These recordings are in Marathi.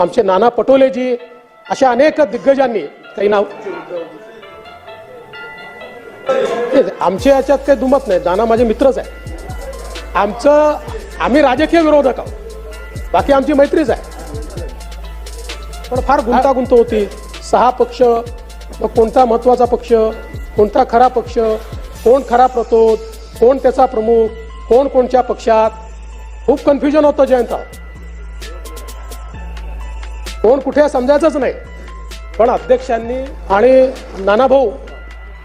आमचे नाना पटोलेजी अशा अनेक दिग्गजांनी काही नाव आमच्या याच्यात काही दुमत नाही. नाना माझे मित्रच आहे आमचं आम्ही राजकीय विरोधक आहोत. बाकी आमची मैत्रीच आहे. पण फार गुंतागुंत होती. सहा पक्ष मग कोणता महत्त्वाचा पक्ष कोणता खरा पक्ष कोण खरा प्रतोद कोण त्याचा प्रमुख कोण कोणत्या पक्षात? खूप कन्फ्युजन होतं जयंतराव. कोण कुठे समजायचंच नाही. पण अध्यक्षांनी आणि नानाभाऊ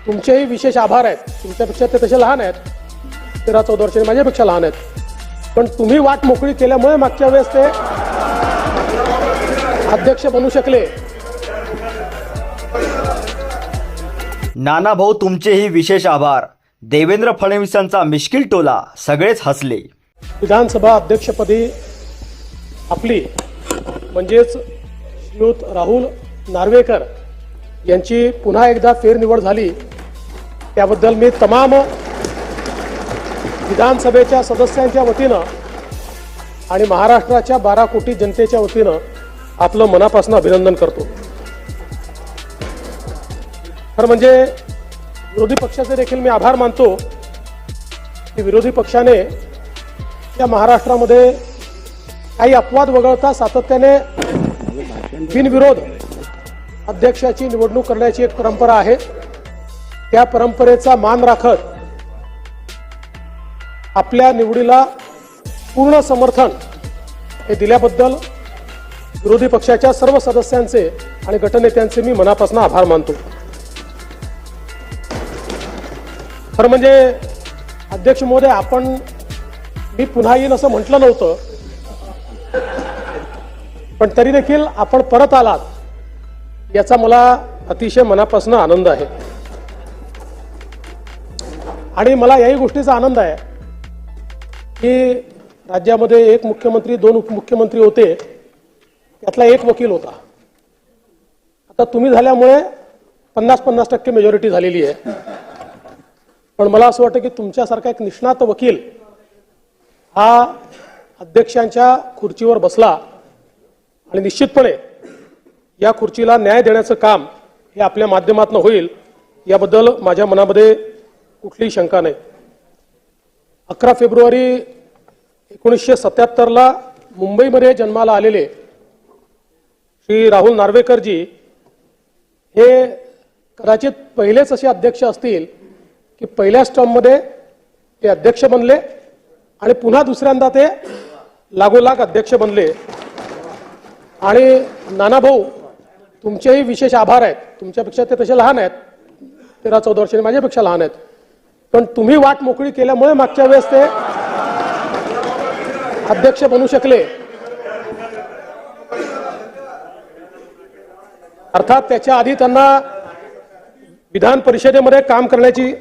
तुमचेही विशेष आभार आहेत. तुमच्यापेक्षा ते तसे लहान आहेत. तेरा चौदा वर्षांनी माझ्यापेक्षा लहान आहेत. पण तुम्ही वाट मोकळी केल्यामुळे मागच्या वेळेस ते अध्यक्ष बनू शकले. नाना भाऊ तुमचेही विशेष आभार. देवेंद्र फडणवीसांचा मिश्किल टोला सगळेच हसले. विधानसभा अध्यक्षपदी आपली म्हणजेच श्रीयुत राहुल नार्वेकर यांची पुन्हा एकदा फेरनिवड झाली. त्याबद्दल मी तमाम विधानसभेच्या सदस्यांच्या वतीनं आणि महाराष्ट्राच्या बारा कोटी जनतेच्या वतीनं आपलं मनापासून अभिनंदन करतो. खरं म्हणजे विरोधी पक्षाचे देखील मी आभार मानतो की विरोधी पक्षाने या महाराष्ट्रामध्ये काही अपवाद वगळता सातत्याने बिनविरोध अध्यक्षाची निवडणूक करण्याची एक परंपरा आहे. त्या परंपरेचा मान राखत आपल्या निवडीला पूर्ण समर्थन हे दिल्याबद्दल विरोधी पक्षाच्या सर्व सदस्यांचे आणि गटनेत्यांचे मी मनापासून आभार मानतो. खरं म्हणजे अध्यक्ष महोदय आपण मी पुन्हा येईन असं म्हटलं नव्हतं. पण तरी देखील आपण परत आलात याचा मला अतिशय मनापासून आनंद आहे. आणि मला याही गोष्टीचा आनंद आहे की राज्यामध्ये एक मुख्यमंत्री दोन उपमुख्यमंत्री होते त्यातला एक वकील होता. आता तुम्ही झाल्यामुळे पन्नास पन्नास टक्के मेजॉरिटी झालेली आहे. पण मला असं वाटतं की तुमच्यासारखा एक निष्णात वकील हा अध्यक्षांच्या खुर्चीवर बसला आणि निश्चितपणे या खुर्चीला न्याय देण्याचं काम हे आपल्या माध्यमातून होईल याबद्दल माझ्या मनामध्ये कुठलीही शंका नाही. अकरा फेब्रुवारी एकोणीसशे सत्याहत्तरला मुंबईमध्ये जन्माला आलेले श्री राहुल नार्वेकरजी हे कदाचित पहिलेच असे अध्यक्ष असतील की पहिल्याच टर्ममध्ये ते अध्यक्ष बनले आणि पुन्हा दुसऱ्यांदा ते लागोलाग अध्यक्ष बनले. आणि नानाभाऊ तुमचेही विशेष आभार आहेत. तुमच्यापेक्षा ते तसे लहान आहेत. तेरा चौदा वर्षांनी माझ्यापेक्षा लहान आहेत. पण तुम्ही वाट मोकळी केल्यामुळे मागच्या वेळेस ते अध्यक्ष बनू शकले. अर्थात त्याच्या आधी त्यांना विधान परिषदेमध्ये काम करण्याची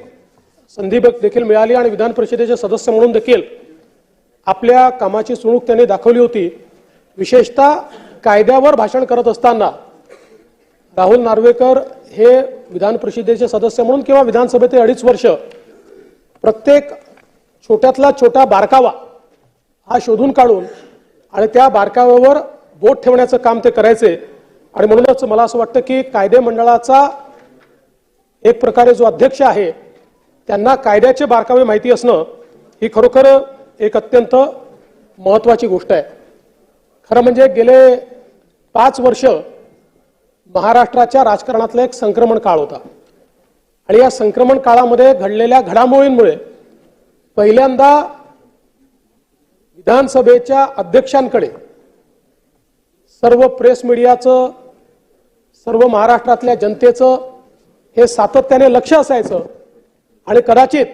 संधी देखील मिळाली आणि विधान परिषदेचे सदस्य म्हणून देखील आपल्या कामाची सुणूक त्यांनी दाखवली होती. विशेषतः कायद्यावर भाषण करत असताना राहुल नार्वेकर हे विधान परिषदेचे सदस्य म्हणून किंवा विधानसभेचे अडीच वर्ष प्रत्येक छोट्यातला छोटा बारकावा हा शोधून काढून आणि त्या बारकाव्यावर बोट ठेवण्याचं काम ते करायचे. आणि म्हणूनच मला असं वाटतं की कायदे मंडळाचा एक प्रकारे जो अध्यक्ष आहे त्यांना कायद्याचे बारकावे माहिती असणं ही खरोखर एक अत्यंत महत्वाची गोष्ट आहे. खरं म्हणजे गेले पाच वर्ष महाराष्ट्राच्या राजकारणातला एक संक्रमण काळ होता. आणि या संक्रमण काळामध्ये घडलेल्या घडामोडींमुळे पहिल्यांदा विधानसभेच्या अध्यक्षांकडे सर्व प्रेस मीडियाचं सर्व महाराष्ट्रातल्या जनतेचं हे सातत्याने लक्ष असायचं. आणि कदाचित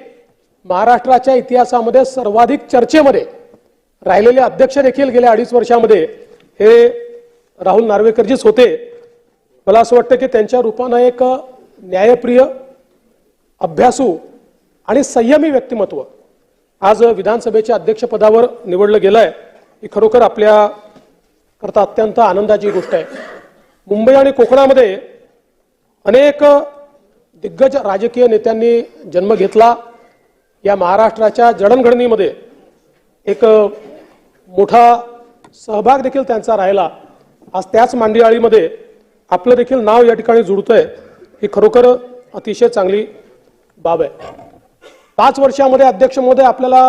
महाराष्ट्राच्या इतिहासामध्ये सर्वाधिक चर्चेमध्ये राहिलेले अध्यक्ष देखील गेल्या अडीच वर्षामध्ये हे राहुल नार्वेकरजीच होते. मला असं वाटतं की त्यांच्या रूपानं एक न्यायप्रिय अभ्यासू आणि संयमी व्यक्तिमत्व आज विधानसभेच्या अध्यक्षपदावर निवडलं गेलं आहे ही खरोखर आपल्या करता अत्यंत आनंदाची गोष्ट आहे. मुंबई आणि कोकणामध्ये अनेक दिग्गज राजकीय नेत्यांनी जन्म घेतला. या महाराष्ट्राच्या जडणघडणीमध्ये एक मोठा सहभाग देखील त्यांचा राहिला. आज त्याच मांडियाळीमध्ये आपलं देखील नाव या ठिकाणी जुळतंय ही खरोखर अतिशय चांगली बाब आहे. पाच वर्षामध्ये अध्यक्ष महोदय आपल्याला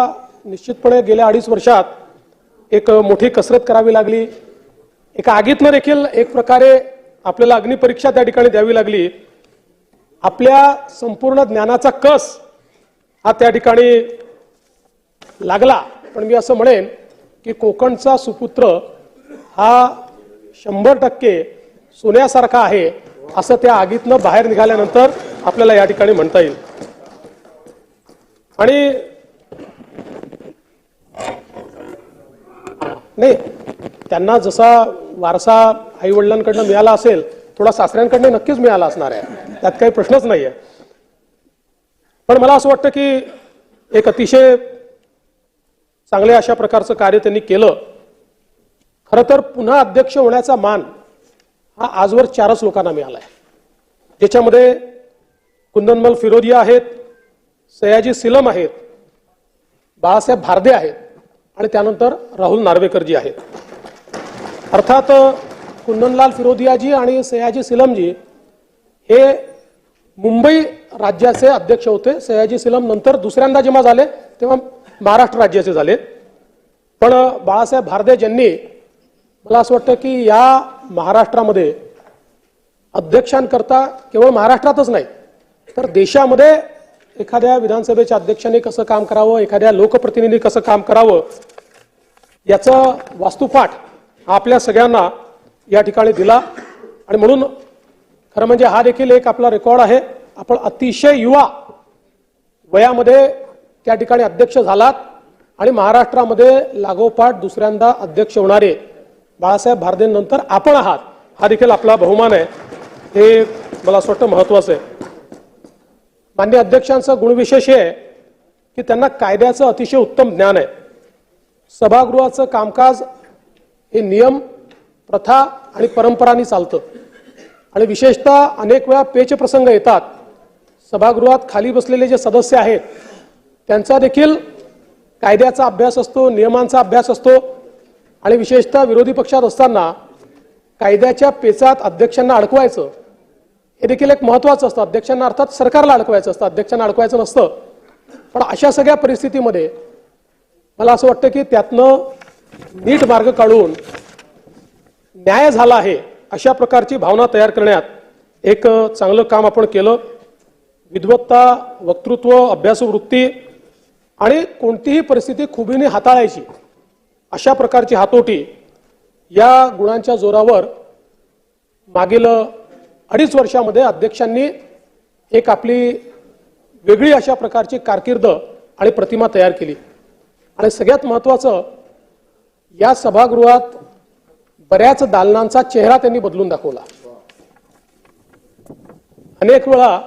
निश्चितपणे गेल्या अडीच वर्षात एक मोठी कसरत करावी लागली. एका आगीतनं देखील एक प्रकारे आपल्याला अग्निपरीक्षा त्या ठिकाणी द्यावी लागली. आपल्या संपूर्ण ज्ञानाचा कस हा त्या ठिकाणी लागला. पण मी असं म्हणेन की कोकणचा सुपुत्र हा शंभर टक्के सोन्यासारखा आहे असं त्या आगीतनं बाहेर निघाल्यानंतर आपल्याला या ठिकाणी म्हणता येईल. आणि नाही त्यांना जसा वारसा आई वडिलांकडनं मिळाला असेल थोडा सासऱ्यांकडनं नक्कीच मिळाला असणार आहे. त्यात काही प्रश्नच नाही आहे पण मला असं वाटतं की एक अतिशय चांगल्या अशा प्रकारचं कार्य त्यांनी केलं. खरं तर पुन्हा अध्यक्ष होण्याचा मान हा आजवर चारच लोकांना मिळाला आहे ज्याच्यामध्ये कुंदनमल फिरोदिया आहेत सयाजी सिलम आहेत बाळासाहेब भारदे आहेत आणि त्यानंतर राहुल नार्वेकरजी आहेत. अर्थात कुंदनलाल फिरोदियाजी आणि सयाजी सिलमजी हे मुंबई राज्याचे अध्यक्ष होते. सयाजी सिलम नंतर दुसऱ्यांदा जेव्हा झाले तेव्हा महाराष्ट्र राज्याचे झाले पण बाळासाहेब भारदे यांनी मला असं वाटतं की या महाराष्ट्रामध्ये अध्यक्षांकरता केवळ महाराष्ट्रातच नाही तर देशामध्ये एखाद्या विधानसभेच्या अध्यक्षाने कसं काम करावं एखाद्या लोकप्रतिनिधी कसं काम करावं याचं वास्तुपाठ आपल्या सगळ्यांना या ठिकाणी दिला. आणि म्हणून खरं म्हणजे हा देखील एक आपला रेकॉर्ड आहे. आपण अतिशय युवा वयामध्ये त्या ठिकाणी अध्यक्ष झालात आणि महाराष्ट्रामध्ये लागोपाठ दुसऱ्यांदा अध्यक्ष होणारे बाळासाहेब भारदेनंतर आपण आहात हा देखील आपला बहुमान आहे. हे मला असं वाटतं महत्वाचं आहे. मान्य अध्यक्षांचं गुणविशेष हे की त्यांना कायद्याचं अतिशय उत्तम ज्ञान आहे. सभागृहाचं कामकाज हे नियम प्रथा आणि परंपरांनी चालतं. आणि विशेषतः अनेक वेळा पेच प्रसंग येतात. सभागृहात खाली बसलेले जे सदस्य आहेत त्यांचा देखील कायद्याचा अभ्यास असतो नियमांचा अभ्यास असतो. आणि विशेषतः विरोधी पक्षात असताना कायद्याच्या पेचात अध्यक्षांना अडकवायचं हे देखील एक महत्वाचं असतं. अध्यक्षांना अर्थात सरकारला अडकवायचं असतं. अध्यक्षांना अडकवायचं नसतं. पण अशा सगळ्या परिस्थितीमध्ये मला असं वाटतं की त्यातनं नीट मार्ग काढून न्याय झाला आहे अशा प्रकारची भावना तयार करण्यात एक चांगलं काम आपण केलं. विद्वत्ता वक्तृत्व अभ्यासवृत्ती आणि कोणतीही परिस्थिती खुबीने हाताळायची अशा प्रकारची हातोटी या गुणांच्या जोरावर मागील अडीच वर्षामध्ये अध्यक्षांनी एक आपली वेगळी अशा प्रकारची कारकीर्द आणि प्रतिमा तयार केली. आणि सगळ्यात महत्वाचं या सभागृहात बऱ्याच दालनांचा चेहरा त्यांनी बदलून दाखवला. अनेक वेळा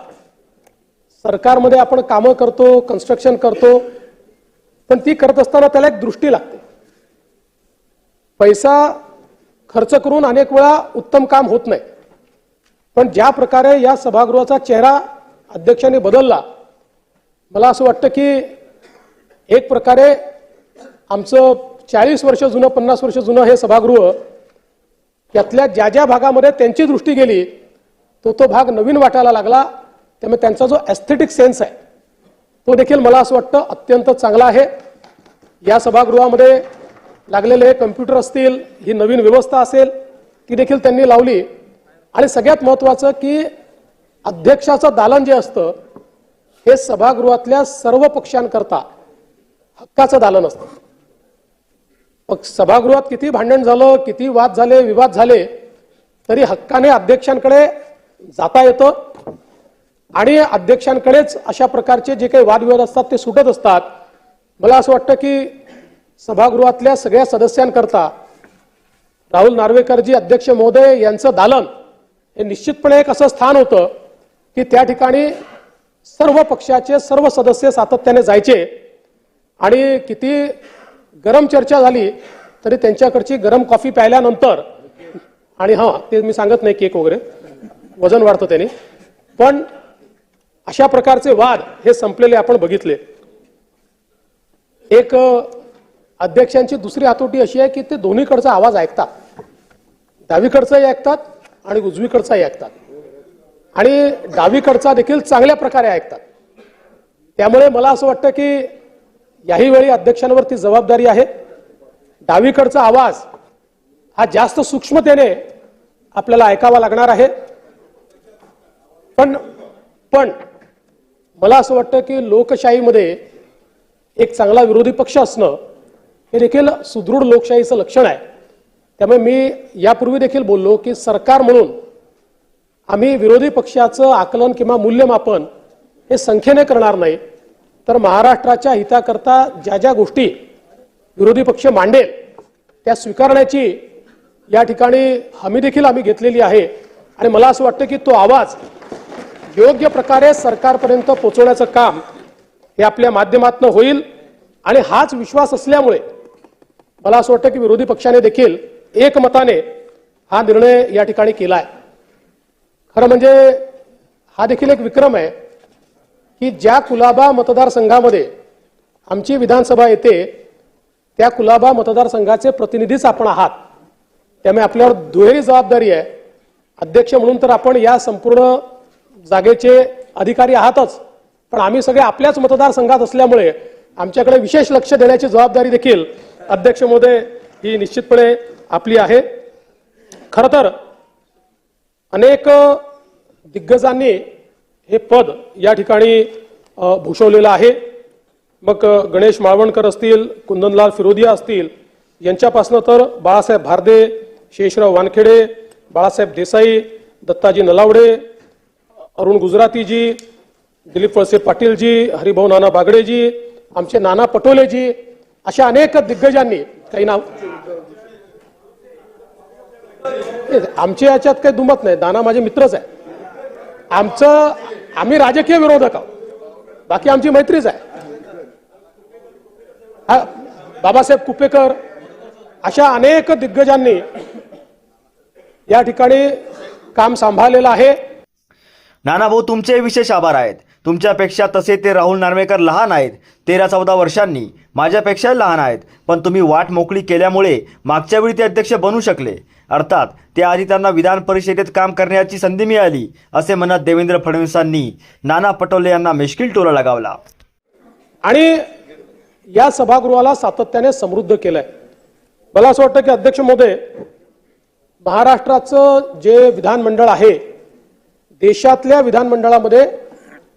सरकारमध्ये आपण कामं करतो कन्स्ट्रक्शन करतो पण ती करत असताना त्याला एक दृष्टी लागते. पैसा खर्च करून अनेक वेळा उत्तम काम होत नाही. पण ज्या प्रकारे या सभागृहाचा चेहरा अध्यक्षांनी बदलला मला असं वाटतं की एक प्रकारे आमचं चाळीस वर्ष जुनं पन्नास वर्ष जुनं हे सभागृह यातल्या ज्या ज्या भागामध्ये त्यांची दृष्टी गेली तो तो भाग नवीन वाटायला लागला. त्यामुळे त्यांचा जो एस्थेटिक सेन्स आहे तो देखील मला असं वाटतं अत्यंत चांगला आहे. या सभागृहामध्ये लागलेले कम्प्युटर असतील ही नवीन व्यवस्था असेल ती देखील त्यांनी लावली. आणि सगळ्यात महत्वाचं की अध्यक्षाचं दालन जे असतं हे सभागृहातल्या सर्व पक्षांकरता हक्काचं दालन असतं. मग सभागृहात किती भांडण झालं किती वाद झाले विवाद झाले तरी हक्काने अध्यक्षांकडे जाता येतं. आणि अध्यक्षांकडेच अशा प्रकारचे जे काही वादविवाद असतात ते सुटत असतात. मला असं वाटतं की सभागृहातल्या सगळ्या सदस्यांकरता राहुल नार्वेकरजी अध्यक्ष महोदय यांचं दालन हे निश्चितपणे एक असं स्थान होतं की त्या ठिकाणी सर्व पक्षाचे सर्व सदस्य सातत्याने जायचे आणि किती गरम चर्चा झाली तरी त्यांच्याकडची गरम कॉफी प्यायल्यानंतर आणि हां ते मी सांगत नाही केक वगैरे वजन वाढतं त्याने पण अशा प्रकारचे वाद हे संपलेले आपण बघितले. एक अध्यक्षांची दुसरी हातोटी अशी आहे की ते दोन्हीकडचा आवाज ऐकतात. डावीकडचाही ऐकतात आणि उजवीकडचाही ऐकतात. आणि डावीकडचा देखील चांगल्या प्रकारे ऐकतात. त्यामुळे मला असं वाटतं की याही वेळी अध्यक्षांवरती जबाबदारी आहे. डावीकडचा आवाज हा जास्त सूक्ष्मतेने आपल्याला ऐकावा लागणार आहे. पण पण मला असं वाटतं की लोकशाहीमध्ये एक चांगला विरोधी पक्ष असणं हे देखील सुदृढ लोकशाहीचं लक्षण आहे. त्यामुळे मी यापूर्वी देखील बोललो की सरकार म्हणून आम्ही विरोधी पक्षाचं आकलन किंवा मूल्यमापन हे संख्येने करणार नाही. तर महाराष्ट्राच्या हिताकरता ज्या ज्या गोष्टी विरोधी पक्ष मांडेल त्या स्वीकारण्याची या ठिकाणी हमी देखील आम्ही घेतलेली आहे. आणि मला असं वाटतं की तो आवाज योग्य प्रकारे सरकारपर्यंत पोहोचवण्याचं काम हे आपल्या माध्यमातून होईल. आणि हाच विश्वास असल्यामुळे मला असं वाटतं की विरोधी पक्षाने देखील एकमताने हा निर्णय या ठिकाणी केला आहे खरं म्हणजे हा देखील एक विक्रम आहे की ज्या कुलाबा मतदारसंघामध्ये आमची विधानसभा येते त्या कुलाबा मतदारसंघाचे प्रतिनिधीच आपण आहात. त्यामुळे आपल्यावर दुहेरी जबाबदारी आहे. अध्यक्ष म्हणून तर आपण या संपूर्ण जागेचे अधिकारी आहातच. पण आम्ही सगळे आपल्याच मतदारसंघात असल्यामुळे आमच्याकडे विशेष लक्ष देण्याची जबाबदारी देखील अध्यक्ष महोदय ही निश्चितपणे आपली आहे. खरं तर अनेक दिग्गजांनी हे पद या ठिकाणी भूषवलेलं आहे. मग गणेश माळवणकर असतील कुंदनलाल फिरोदिया असतील यांच्यापासनं तर बाळासाहेब भारदे शेषराव वानखेडे बाळासाहेब देसाई दत्ताजी नलावडे अरुण गुजरातीजी दिलीप वळसे पाटीलजी हरिभाऊ नाना बागडेजी आमचे नाना पटोलेजी अशा अनेक दिग्गजांनी काही नाव आमच्या याच्यात काही दुमत नाही. नाना माझे मित्रच आहे. आमचं आम्ही राजकीय विरोधक आहोत. बाकी आमची मैत्रीच आहे. हा, बाबासाहेब कुपेकर अशा अनेक दिग्गजांनी या ठिकाणी काम सांभाळलेलं आहे. नानाभाऊ तुमचे विशेष आभार आहेत. तुमच्यापेक्षा तसे ते राहुल नार्वेकर लहान आहेत. तेरा चौदा वर्षांनी माझ्यापेक्षा लहान आहेत. पण तुम्ही वाट मोकळी केल्यामुळे मागच्या वेळी ते अध्यक्ष बनू शकले. अर्थात त्याआधी त्यांना विधान परिषदेत काम करण्याची संधी मिळाली असे म्हणत देवेंद्र फडणवीसांनी नाना पटोले यांना मिश्किल टोला लगावला. आणि या सभागृहाला सातत्याने समृद्ध केलंय. मला असं वाटतं की अध्यक्ष महोदय महाराष्ट्राचं जे विधानमंडळ आहे देशातल्या विधानमंडळामध्ये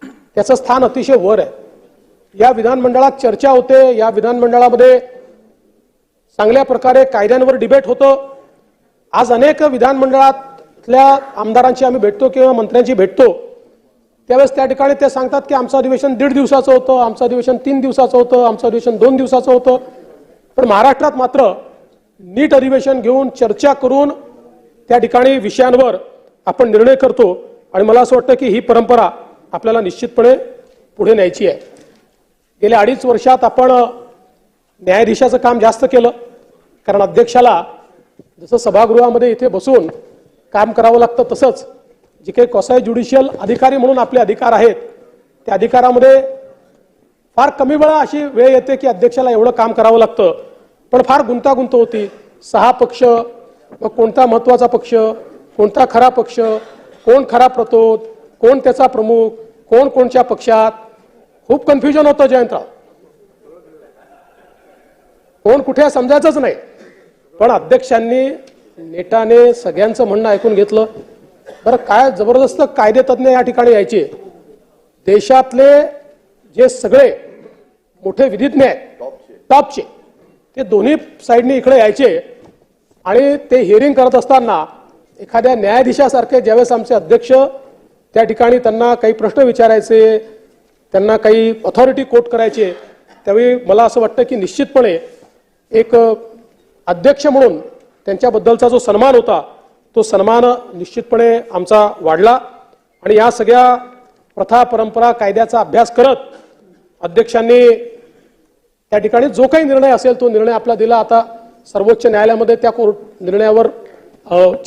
त्याचं स्थान अतिशय वर आहे. या विधानमंडळात चर्चा होते या विधानमंडळामध्ये चांगल्या प्रकारे कायद्यांवर डिबेट होतं. आज अनेक विधानमंडळातल्या आमदारांची आम्ही भेटतो किंवा मंत्र्यांची भेटतो. त्यावेळेस त्या ठिकाणी ते सांगतात की आमचं अधिवेशन दीड दिवसाचं होतं आमचं अधिवेशन तीन दिवसाचं होतं आमचं अधिवेशन दोन दिवसाचं होतं. पण महाराष्ट्रात मात्र नीट अधिवेशन घेऊन चर्चा करून त्या ठिकाणी विषयांवर आपण निर्णय करतो. आणि मला असं वाटतं की ही परंपरा आपल्याला निश्चितपणे पुढे न्यायची आहे. गेल्या अडीच वर्षात आपण न्यायाधीशाचं काम जास्त केलं. कारण अध्यक्षाला जसं सभागृहामध्ये इथे बसून काम करावं लागतं तसंच जे काही कॉसाय ज्युडिशियल अधिकारी म्हणून आपले अधिकार आहेत त्या अधिकारामध्ये फार कमी वेळा अशी वेळ येते की अध्यक्षाला एवढं काम करावं लागतं. पण फार गुंतागुंत होती. सहा पक्ष मग कोणता महत्त्वाचा पक्ष कोणता खरा पक्ष कोण खरा प्रतोद कोण त्याचा प्रमुख कोण कोणत्या पक्षात? खूप कन्फ्युजन होतं जयंतराव. कोण कुठे समजायचंच नाही. पण अध्यक्षांनी नेटाने सगळ्यांचं म्हणणं ऐकून घेतलं. बरं काय जबरदस्त कायदे तज्ज्ञ या ठिकाणी यायचे. देशातले जे सगळे मोठे विधिज्ञ आहेत टॉपचे ते दोन्ही साईडनी इकडे यायचे. आणि ते हिअरिंग करत असताना एखाद्या न्यायाधीशासारखे ज्यावेळेस आमचे अध्यक्ष त्या ठिकाणी त्यांना काही प्रश्न विचारायचे त्यांना काही ऑथॉरिटी कोट करायचे त्यावेळी मला असं वाटतं की निश्चितपणे एक अध्यक्ष म्हणून त्यांच्याबद्दलचा जो सन्मान होता तो सन्मान निश्चितपणे आमचा वाढला. आणि या सगळ्या प्रथा परंपरा कायद्याचा अभ्यास करत अध्यक्षांनी त्या ठिकाणी जो काही निर्णय असेल तो निर्णय आपला दिला. आता सर्वोच्च न्यायालयामध्ये त्या कोर्ट निर्णयावर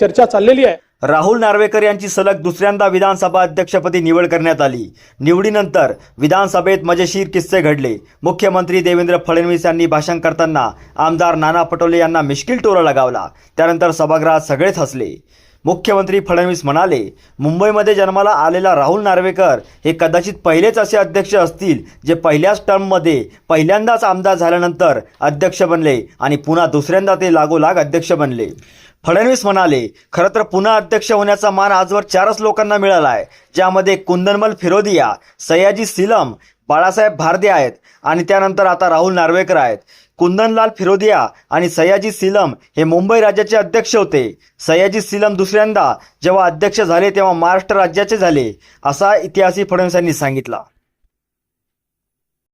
चर्चा चाललेली आहे. राहुल नार्वेकर यांची सलग दुसऱ्यांदा विधानसभा अध्यक्षपदी निवड करण्यात आली. निवडीनंतर विधानसभेत मजेशीर किस्से घडले. मुख्यमंत्री देवेंद्र फडणवीस यांनी भाषण करताना आमदार नाना पटोले यांना मिश्किल टोला लगावला. त्यानंतर सभागृहात सगळेच हसले. मुख्यमंत्री फडणवीस म्हणाले मुंबईमध्ये जन्माला आलेला राहुल नार्वेकर हे कदाचित पहिलेच असे अध्यक्ष असतील जे पहिल्याच टर्ममध्ये पहिल्यांदाच आमदार झाल्यानंतर अध्यक्ष बनले आणि पुन्हा दुसऱ्यांदा ते लागोलाग अध्यक्ष बनले. फडणवीस म्हणाले खरं तर पुन्हा अध्यक्ष होण्याचा मान आजवर चारच लोकांना मिळाला आहे ज्यामध्ये कुंदनमल फिरोदिया सयाजी सिलम बाळासाहेब भारदे आहेत आणि त्यानंतर आता राहुल नार्वेकर आहेत. कुंदनलाल फिरोदिया आणि सयाजी सिलम हे मुंबई राज्याचे अध्यक्ष होते. सयाजी सिलम दुसऱ्यांदा जेव्हा अध्यक्ष झाले तेव्हा महाराष्ट्र राज्याचे झाले असा इतिहासही फडणवीस यांनी सांगितला.